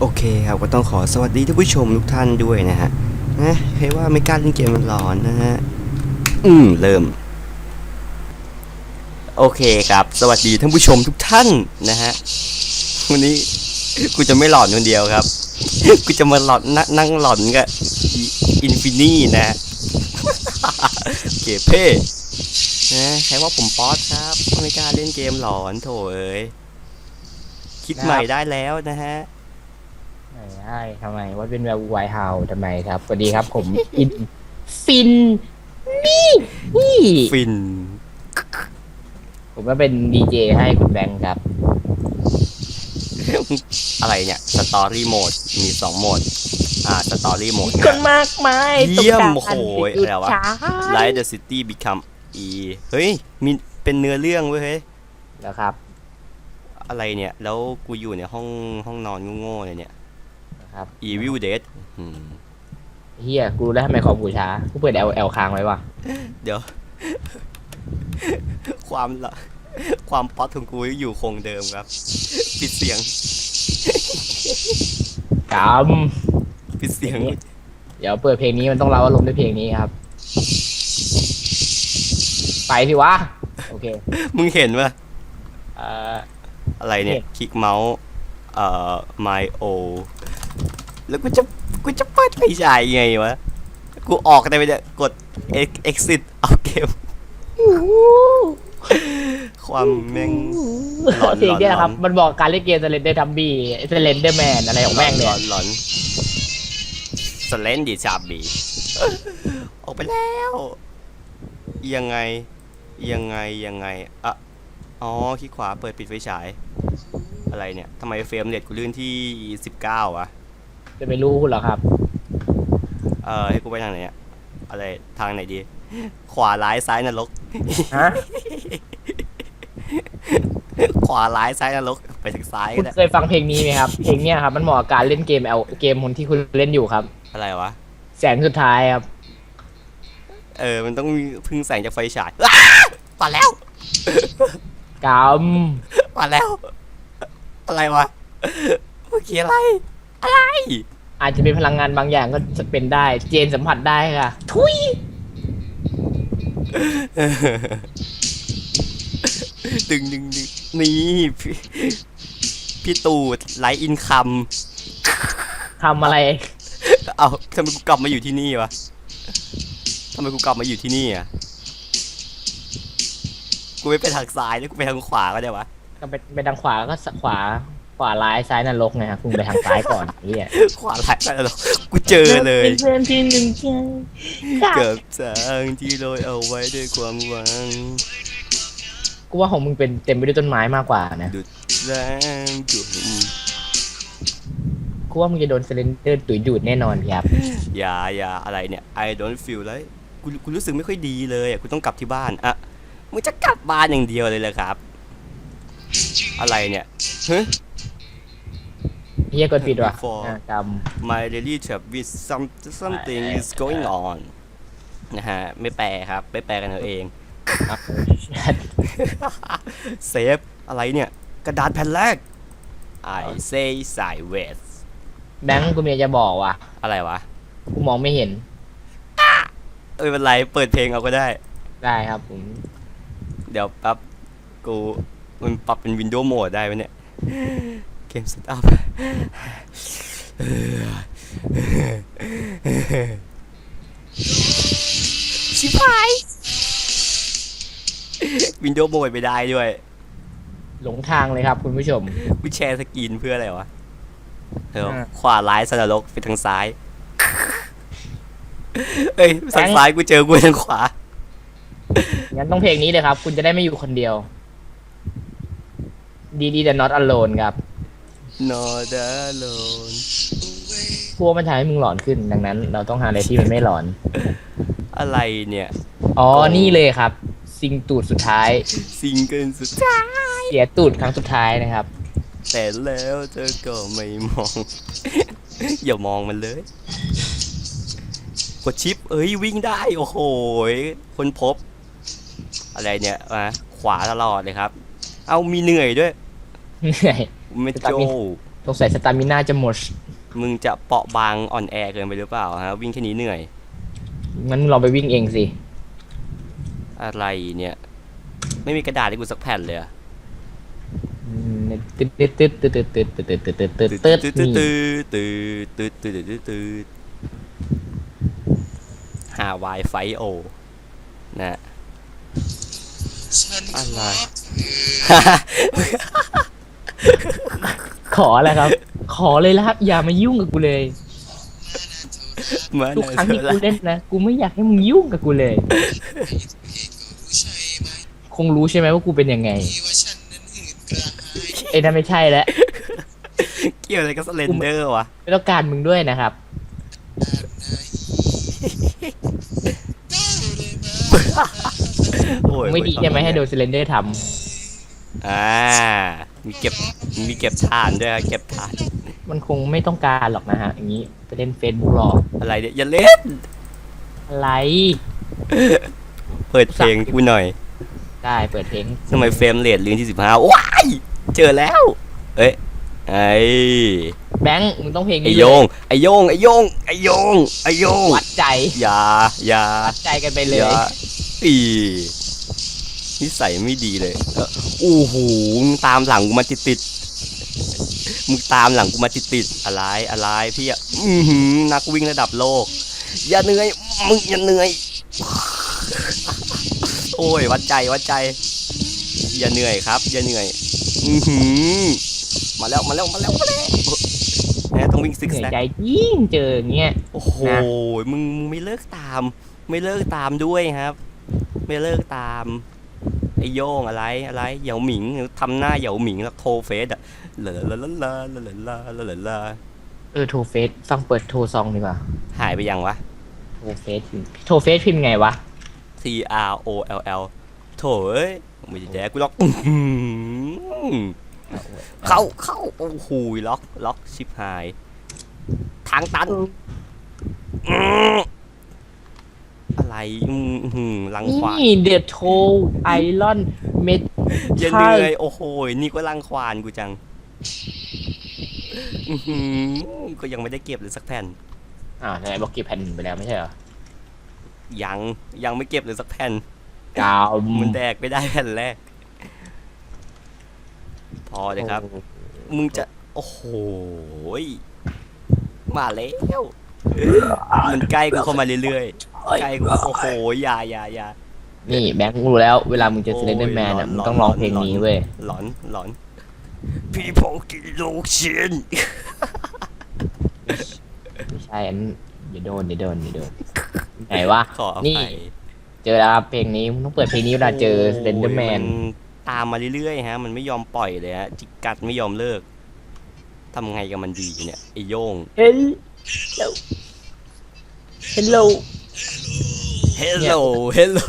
โอเคครับก็ต้องขอสวัสดีท่านผู้ชมทุกท่านด้วยนะฮะนะเฮ้ว่าไม่กล้าเล่นเกมมันร้อนนะฮะ อืม เริ่ม โอเคครับ สวัสดีท่านผู้ชมทุกท่านนะฮะ วันนี้กูจะไม่หลอนคนเดียวครับ กูจะมาหลอนนนั่งหลอนกับอินฟินี่นะฮะเกเพ่นะใช้ว่าผมป๊อตครับ ไม่กล้าเล่นเกมหลอนโถเอ้ย คิดใหม่ได้แล้วนะฮะ ใช่ทำไมว่าเป็นแบบไวท์เฮาทำไมครับสวัสดีครับ ผมอินฟินนี่นี่ฟิน ผมก็เป็นดีเจให้คุณแบงค์ครับ อะไรเนี่ยสตอรี่โหมดมีสองโหมด อ่าสตอรี่โหมดคนมากมายเยี่ยมต้องโอ้การโหจุดอะไรวะช้า Light the City Become E เฮ้ย มีเป็นเนื้อเรื่องเว้ยเฮ้ยแล้วครับ อะไรเนี่ย แล้วกูอยู่ในห้องห้องนอนโง่ๆเลยเนี่ยนะ ครับ Evil Dead อืมเฮียกูรู้แล้วทำไมของกูช้า กูเปิด L L ค้างไว้วะเดี๋ยว ความละความป๊อตของกูอยู่คงเดิมครับ ปิดเสียง กปิดเสียงำเดี๋ยวเปิดเพลงนี้มันต้องเล่าอารมณ์ด้วยเพลงนี้ครับ ไปสิวะ โอเค มึงเห็นปะเอ่อ อะไรเนี่ยเห็นคลิกเมาส์ เอ่อ my o แล้วกูจะกูจะเปิดไฟฉายยังไงวะ กูออกได้ไหมเนี่ยกด Ex- exit เอาเกม ความแม่งหลอนเพลงเนี้ยครับหลอนมันบอกการเล่นเกม Slender Dummy Slender Man อะไรของแม่งหลเนี่อยนหลอนสเลนดิชาบีออกไปแล้ว ยังไง ยังไง ยังไงอะอ๋อคลิกขวาเปิดปิดไฟฉาย อะไรเนี่ยทำไมเฟรมเน็ตกูลื่นที่ 19วะ จะไม่รู้คุณหรอครับ เออให้กูไปทางไหนอะอะไรทางไหนดี ขวาร้ายซ้ายนรก ฮะขวาร้ายซ้ายนรกไปทางซ้ายคุก็ณได้เคยฟังเพลงนี้ไหมครับ เพลงเนี้ยครับมันเหมาะกับการเล่นเกม L เกมคนที่คุณเล่นอยู่ครับ อะไรวะ แสงสุดท้ายครับ เออ มันต้องมีพึ่งแสงจากไฟฉายอ้ามาแล้วกมาแล้ว อะไรวะ เมื่อกี้อะไร อะไรำอาจจะเป็นพลังงานบางอย่างก็จะเป็นได้ เจนสัมผัสได้ค่ะ ทุยดึงดึงดึงนี่พี่พี่ตู่ไลฟ์อินคัมทำอะไร เอาทำไมกูกลับมาอยู่ที่นี่วะทำไมกูกลับมาอยู่ที่นี่อะกูไม่ไปทางซ้ายแล้วกูไปทางขวาก็ได้วะ ก็ไปไปทางขวาก็ขวา ขวาร้ายซ้ายนรกไงครับคุณไปทางซ้ายก่อนเฮียขวาไหลไปแล้วกูเจอเลยเพื่อนที่หนึ่งใจเกือบทางที่โรยเอาไว้ด้วยความหวังกูว่าของมึงเป็นเต็มไปด้วยต้นไม้มากกว่านะดุดแรงจุ่มกูว่ามึงจะโดนเซเลนเดอร์ตุยดูดแน่นอนครับอย่าอย่าอะไรเนี่ย I don't feel like กูกูรู้สึกไม่ค่อยดีเลยอะกูต้องกลับที่บ้านอะมึงจะกลับบ้านอย่างเดียวเลยเลยครับ อะไรเนี่ยเฮ้ย เฮียกดผิดว่ะ For อะก My daily trip with some something is going on นะฮะ ไม่แปลครับไม่แปลกันเอาเองำ เซฟ อะไรเนี่ย กระดาษแผ่นแรก I say sideways แบงค์กูเมียจะบอกว่ะ อะไรวะ กูมองไม่เห็น เอ้ยเป็นไร เปิดเพลงเอาก็ได้ ได้ครับผม เดี๋ยวแป๊บกูมันปรับเป็นวินโดว์โหมดได้ไหมเนี่ย เกมสตาร์ชิบหายวินโดว์โหมดไม่ได้ด้วย หลงทางเลยครับคุณผู้ชมกูแชร์สกรีนเพื่ออะไรวะเดี๋ยวอ่าขวาร้ายสนรกไปทางซ้าย เอ้ยทางซ้ายกูเจอกูทางขวา งั้นต้องเพลงนี้เลยครับ คุณจะได้ไม่อยู่คนเดียว ดีดีแต่ not alone ครับ Not alone พวกมันทำให้มึงหลอนขึ้นดังนั้น เราต้องหาอะไรที่มันไม่หลอน อะไรเนี่ย อ๋อ นี่เลยครับ ซิงตูดสุดท้าย ซิงเกิลสุดท้ายเสียตูดครั้งสุดท้ายนะครับ แต่แล้วเธอก็ไม่มอง อย่ามองมันเลย กดชิป เอ้ยวิ่งได้ โอ้โหยคนพบ อะไรเนี่ยมาขวาตลอดเลยครับ เอามีเหนื่อยด้วย เหนื่อย ไม่จะตัดโจมีทสงสัยสตามิน่าจะหมด มึงจะเปราะบางอ่อนแอเกินไปหรือเปล่าฮะ วิ่งแค่นี้เหนื่อย งั้นมึงลองไปวิ่งเองสิ อะไรเนี่ย ไม่มีกระดาษให้กูสักแผ่นเลยอะอืมตึ๊ดตึ๊ดตึ๊ดตึ๊ดตึ๊ดตึ๊ดตึ๊ดตึ๊ดตึ๊ดตึ๊ดตึ๊ดตืดนี่ตืดตืดตืดตืดตืดตืดหา Wi-Fi โอนะอะไร ขออะไรครับ ขอเลยละครับ อย่ามายุ่งกับกูเลย มาทุกครั้งที่กูเล่นนะ กูไม่อยากให้มึงยุ่งกับกูเลย คงรู้ใช่ไหมว่ากูเป็นยังไง ไอ้นั่นไม่ใช่แล้ว เกี่ยวอะไรกับสเลนเดอร์วะ ไม่ต้องการมึงด้วยนะครับโอ้ยไม่ดีใช่ไหมให้โดนเซเลนเดอร์ทอ่า มีเก็บมีเก็บฐานด้วยครับเก็บฐานำมันคงไม่ต้องการหรอกนะฮะอย่างนี้ไปเล่นเฟซบุ๊กหรอกอะไรเนี่ยอย่าเล่นอะไรเปิดเพลงกูหน่อยได้เปิดเพลงทำไมเฟรมเรทลื่นที่สิบห้าว้ายเจอแล้ว เอ้ยไอ้แบงค์มึงต้องเพลงไอนี้โยเลยงไอโยงไอโยงไอโยงไอโยงวัดใจอย่าอย่าวัดใจกันไปเลยอย่าอี นิสัยไม่ดีเลยเออโอ้โหมึงตามหลังกูมาติดติดๆมึงตามหลังกูมาติดติดๆอะไรอะไรพี่อะอือหือนักวิ่งระดับโลก อย่าเหนื่อยมึงอย่าเหนื่อย โอ้ยวัดใจวัดใจ อย่าเหนื่อยครับ อย่าเหนื่อยอือหือมาแล้วมาแล้วมาแล้วมาแล้วเนี่ยต้องวิ่งซิกเหนื่อยแซกใจยิ่งเจออย่างเงี้ยโอ้โหนะมึงมึงไม่เลิกตาม ไม่เลิกตามด้วยครับ ไม่เลิกตามไอ โย่งอะไรอะไรเหยาหมิงทำหน้าเหยาหมิงแล้วโทรเฟสอะลาลาลาลาลาลาลาลาลาลาเออโทรเฟซฟังเปิดโทรซองดีกว่าหายไปยังวะโทรเฟซพิมพ์โทรเฟซพิมพ์ไงวะ T R O L L โถเอ้ยไม่ได้แดกกูล็อกอื้อหือเข้าเข้าโอ้โหล็อกล็อกชิบหาย ทางตัน อื้ออะไรอื้อหือลังขวานี่เดอะโทรไอรอนเมทอย่าเหนื่อยโอ้โหนี่ก็ลังควานกูจังอื้อหือก็ยังไม่ได้เก็บเลยสักแผ่นอ่าไหนบอกเก็บแผ่นไปแล้วไม่ใช่เหรอยังยังไม่เก็บเลยสักแผ่นกาวมันแดกไม่ได้แผ่นแรก พอเลยครับ มึงจะ โอ้โหยมาแล้วมันใกล้กูเข้ามาเรื่อยๆ ใกล้กูโอ้โหอยาอยาอยานี่แบงค์รู้แล้ว เวลามึงจะเซเลนเดอร์แมนอะโอ้ยมึงหลอนต้องร้องเพลงนี้เว้ยหลอนหลอนพี่พงกินลูกชิ้นไม่ใช่อันนั้นเดี๋ยวโดนเดี๋ยวโดนเดี๋ยวโดนไหนวะขออนี่ภัยเจอแล้วครับเพลงนี้มึงต้องเปิดเพลงนี้เวลาเจอเซเลนเดอร์แมนโยตามมาเรื่อยๆฮะ มันไม่ยอมปล่อยเลยฮะจิกกัดไม่ยอมเลิกทำไงกับมันดีเนี่ยไอโยงเฮ้ยฮัลโหล Hello Hello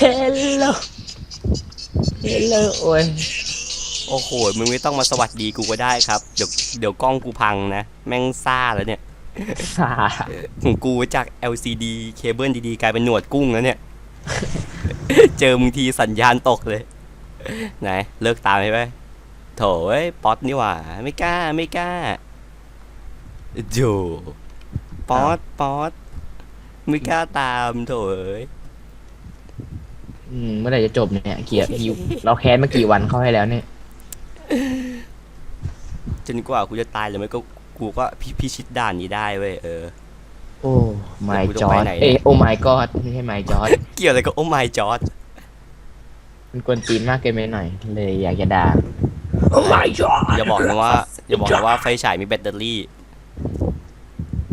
ฮัลโหลฮัลโหลโอ้ยโอ้โห มึงไม่ต้องมาสวัสดีกูก็ได้ครับ เดี๋ยวเดี๋ยวกล้องกูพังนะ แม่งซ่าแล้วเนี่ยฮ่าของกูจาก LCD เคเบิลดีๆ กลายเป็นหนวดกุ้งแล้วเนี่ย เจอมึงทีสัญญาณตกเลย ไหน เลิกตามใช่ไหมโถเอ้ยป๊อตนี่หว่า ไม่กล้า ไม่กล้าโจ ป๊อตป๊อตไม่กล้าตามโถเอ้ยอืมเมื่อไหร่จะจบเนี่ยเกียร์ยิวเราแค้นมากี่วันเข้าให้แล้วเนี่ย จนกว่ากูจะตายหรือไม่ก็กูก็พิพิชิตด่านนี้ได้เว้ยเออ โอ้ my กูต้จองอไปร์ดไหนเนี่ยเอ้ยโอ้ my god ไม่ใช่ my จอร์ดเกี่ยวอะไรกับโอ้ไม่จอร์ดมันกวนตีนมากเกินไปหน่อย เลยอยากจะด่าโอ้ my god อย่าบอกนะว่า อย่าบอกนะว่าไฟฉายมีแบตเตอรี่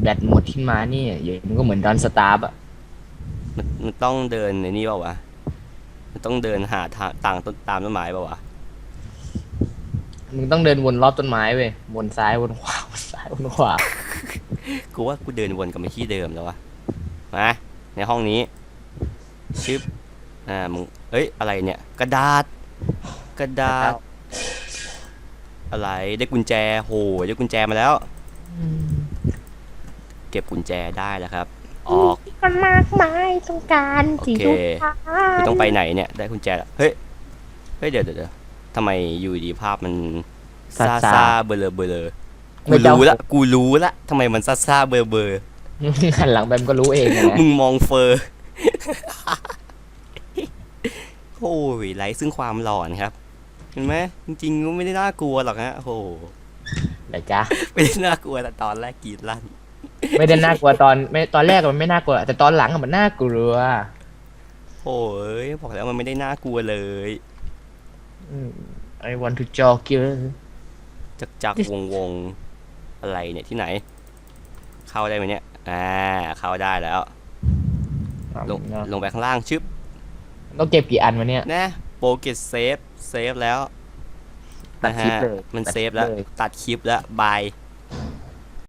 แบตหมดขึ้นมานี่เดี๋ยวมันก็เหมือนดอนสตาร์บอะมันมันต้องเดินในนี่เปล่าวะ มันต้องเดินหาทางต่างต้นตามต้นไม้เปล่าวะ มึงต้องเดินวนรอบต้นไม้เว้ยวนซ้ายวนขวาวนซ้ายวนขวา กูว่ากูเดินวนกลับมาที่เดิมแล้ววะ มา ในห้องนี้ ชึบ อ่า มึง เอ้ย อะไรเนี่ย กระดาษ กระดาษ อะไร ได้กุญแจ โห ได้กุญแจมาแล้ว อืม เก็บกุญแจได้แล้วครับ ออกมันมากมายต้องการโอเคกูต้องไปไหนเนี่ยได้กุญแจแล้วเฮ้ยเฮ้ยเดี๋ยวเดี๋ยวเดี๋ยวทำไมอยู่ดีภาพมันซาซาซา ซาเบลอเบลอกูไม่เจ้ารู้ละกูรู้ละทำไมมันซาซาเบลอเบลอ หันหลังไปมันก็รู้เองนะ มึงมองเฟอร์ โอ้ยไร้ซึ่งความหลอนครับ เห็นไหมจริงๆก็ไม่ได้น่ากลัวหรอกฮะ โอ้โหเดี๋ยวจ้าไม่ได้น่ากลัวแต่ตอนแรกกรีดลั่น ไม่ได้น่ากลัวตอนไม่ตอนแรกมันไม่น่ากลัว แต่ตอนหลังอะมันน่ากลัวโอ้ยบอกแล้วมันไม่ได้น่ากลัวเลยอืม I want to jog you จักจักวงวงอะไรเนี่ยที่ไหน เข้าได้ไหมเนี่ยอ่าเข้าได้แล้ว ลงลงไปข้างล่างชึบต้องเก็บกี่อันวะเนี่ยนะโปรเกตเซฟเซฟแล้วตัดนะคลิปฮะเลยมันตัดเซคลิฟปแล้วเลยตัดคลิปแล้วบาย